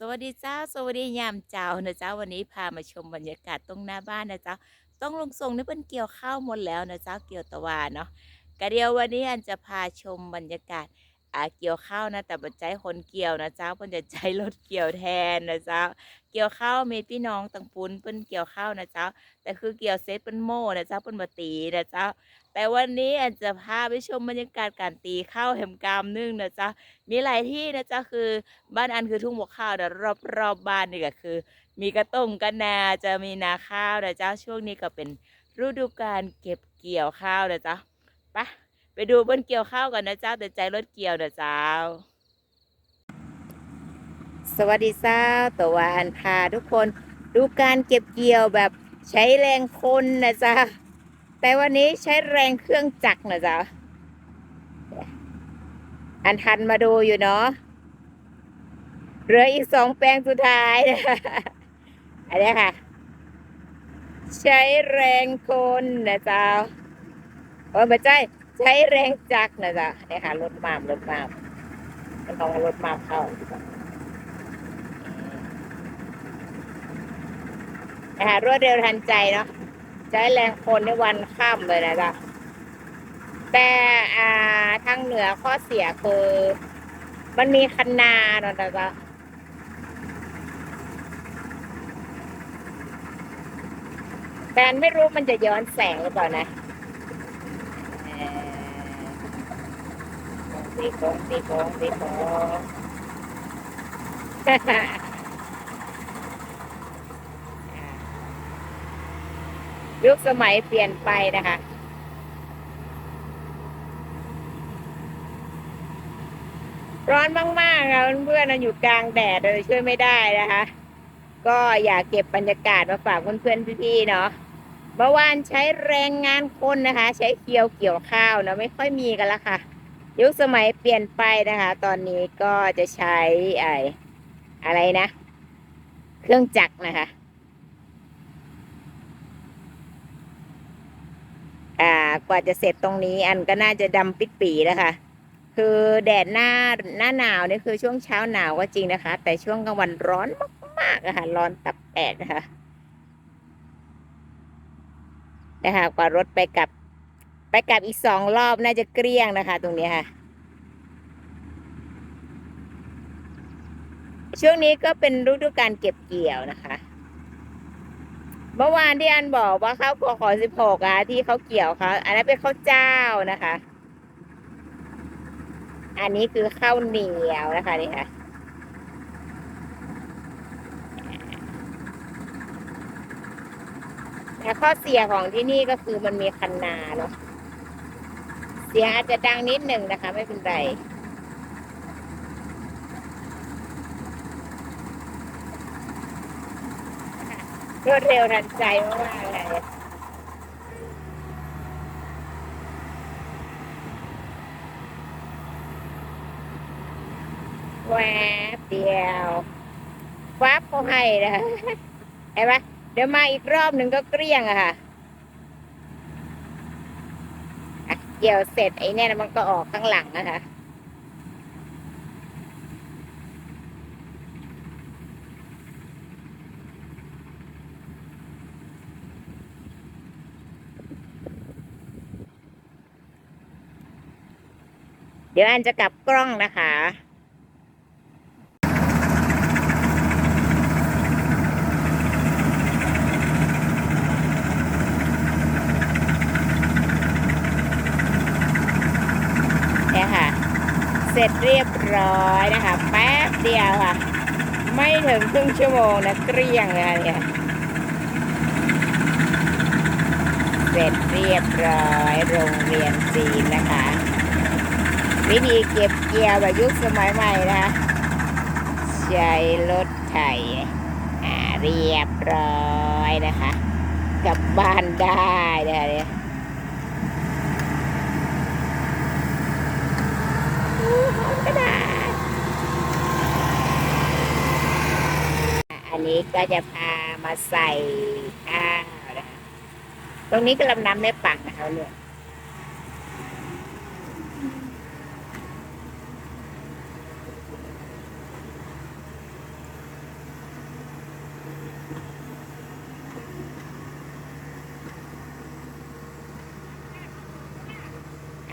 สวัสดีเจ้า สวัสดียามเจ้านะเจ้าวันนี้พามาชมบรรยากาศตรงหน้าบ้านนะเจ้าต้องลงทรงนี่เป็นเกี่ยวข้าวหมดแล้วนะเจ้าเกี่ยวตะวาเนาะกะเดียววันนี้อันจะพาชมบรรยากาศอ่าเกี่ยวข้าวนะแต่บัดใจคนเกี่ยวนะเจ้าเพิ่นจะใจรถเกี่ยวแทนนะเจ้าเกี่ยวข้าวเมตพี่น้องตังปุ้นเปิ้นเกี่ยวข้าวนะเจ้าแต่คือเกี่ยวเซตเปิ้นโม่นะเจ้าเปิ้นบ่ตีนะเจ้า แต่วันนี้อันจะพาไปชมบรรยากาศการตีข้าวแหมกามนึ่งนะจ้ามีหลายที่นะจ้าคือบ้านอันคือทุ่งบวกข้าวนะรอบรอบบ้านนี่ก็คือ มีกระต้งกระนาจะมีนาข้าวนะจ้าช่วงนี้ก็เป็นฤดูการเก็บเกี่ยวข้าวนะจ้าไปไปดูบนเกี่ยวข้าวกันนะจ้าแต่ใจรถเกี่ยวนะจ้าสวัสดีเจ้าตัววาอันพาทุกคนดูการเก็บเกี่ยวแบบใช้แรงคนนะจ๊ะ แต่วันนี้ใช้แรงเครื่องจักรนะจ๊ะอันทันมาดูอยู่เนาะเหลืออีกสองแปลงสุดท้ายนะอันนี้ค่ะ ใช้แรงคนนะจ๊ะโอ้ยไม่ใช่ใช้แรงจักรนะจ๊ะนี่ค่ะรถมามรถมามมันต้องเอารถมามเข้านะคะรวดเร็วทันใจเนาะ ใช้แรงคนในวันค่ำเลยนะจ๊ะแต่อ่าทางเหนือข้อเสียคือ มันมีคันนาเนาะนะจ๊ะแต่อันไม่รู้มันจะย้อนแสงหรือเปล่านะเอ่อสีโค้งสีโค้งสีโค้ง ยุคสมัยเปลี่ยนไปนะคะ ร้อนมากๆค่ะเพื่อนๆอยู่กลางแดดเลยช่วยไม่ได้นะคะ ก็อยากเก็บบรรยากาศมาฝากเพื่อนๆพี่ๆเนาะเมื่อวานใช้แรงงานคนนะคะ ใช้เคียวเกี่ยวข้าวเนาะไม่ค่อยมีกันละค่ะ ยุคสมัยเปลี่ยนไปนะคะ ตอนนี้ก็จะใช้ไอ้อะไรนะ เครื่องจักรนะคะ อ่า กว่าจะเสร็จตรงนี้อันก็น่าจะดำปิดปีแล้วค่ะ คือแดดหน้าหน้าหนาวนี่คือช่วงเช้าหนาวก็จริงนะคะ แต่ช่วงกลางวันร้อนมากๆอะค่ะ ร้อนตับแตกนะคะนะคะกว่ารถไปกลับ ไปกลับอีกสองรอบน่าจะเกลี้ยงนะคะ ตรงนี้ค่ะ ช่วงนี้ก็เป็นฤดูการเก็บเกี่ยวนะคะ เมื่อวานที่อันบอกว่าข้าวกขอสิบหกอะที่เขาเกี่ยวเขาอันนั้นเป็นข้าวเจ้านะคะ อันนี้คือข้าวเหนียวนะคะนี่ค่ะแต่ข้อเสียของที่นี่ก็คือมันมีคันนาเนาะเสียงอาจจะดังนิดหนึ่งนะคะ ไม่เป็นไร รวดเร็วทันใจมากๆเลยแวบเดียวฟับเขาให้นะเห็นไหมเดี๋ยวมาอีกรอบหนึ่งก็เกลี้ยงอะค่ะอะเกี่ยวเสร็จไอ้เนี่ยมันก็ออกข้างหลังนะคะ ดี๋ยวอันจะกลับกล้องนะคะเนี่ยค่ะ เสร็จเรียบร้อยนะคะ แป๊บเดียวค่ะ ไม่ถึงครึ่งชั่วโมงนะเกลี้ยงเลยเนี่ยเสร็จเรียบร้อยโรงเรียนจีนนะคะ วิธีเก็บเกี่ยวแบบยุคสมัยใหม่นะคะใช้รถไถอ่าเรียบร้อยนะคะกลับบ้านได้นะคะเนี่ยอันนี้ก็จะพามาใส่ข้าวนะคะตรงนี้ก็ลำน้ำแม่ปังนะคะเนี่ย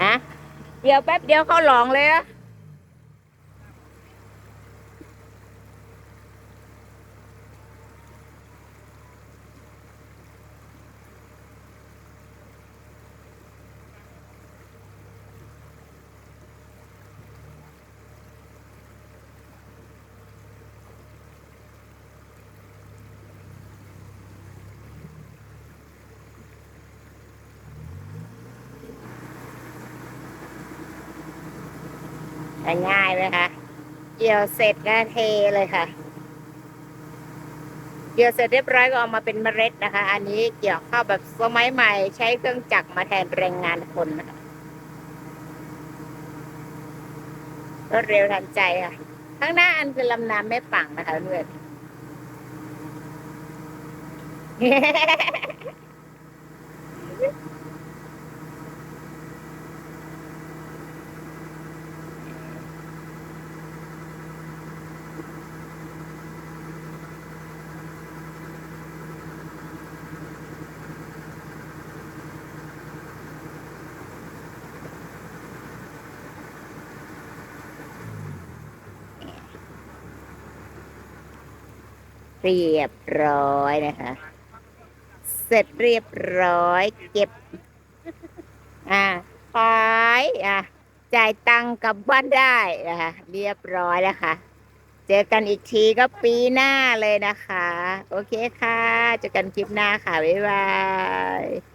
ฮะ เดี๋ยวแป๊บเดียวเขาหลองเลยอะ ง่ายไหมคะเกี่ยวเสร็จก็เทเลยค่ะ เกี่ยวเสร็จเรียบร้อยก็เอามาเป็นเมล็ดนะคะ อันนี้เกี่ยวข้าวแบบสมัยใหม่ใช้เครื่องจักรมาแทนแรงงานคนนะคะรวดเร็วทันใจค่ะ ข้างหน้าอันคือลำน้ำแม่ปังนะคะเพื่อน เรียบร้อยนะคะ เสร็จเรียบร้อย เก็บ อ่าขายอะจ่ายตังค์กลับบ้านได้นะคะเรียบร้อยแล้วค่ะเจอกันอีกทีก็ปีหน้าเลยนะคะ โอเคค่ะ เจอกันคลิปหน้าค่ะ บ๊ายบาย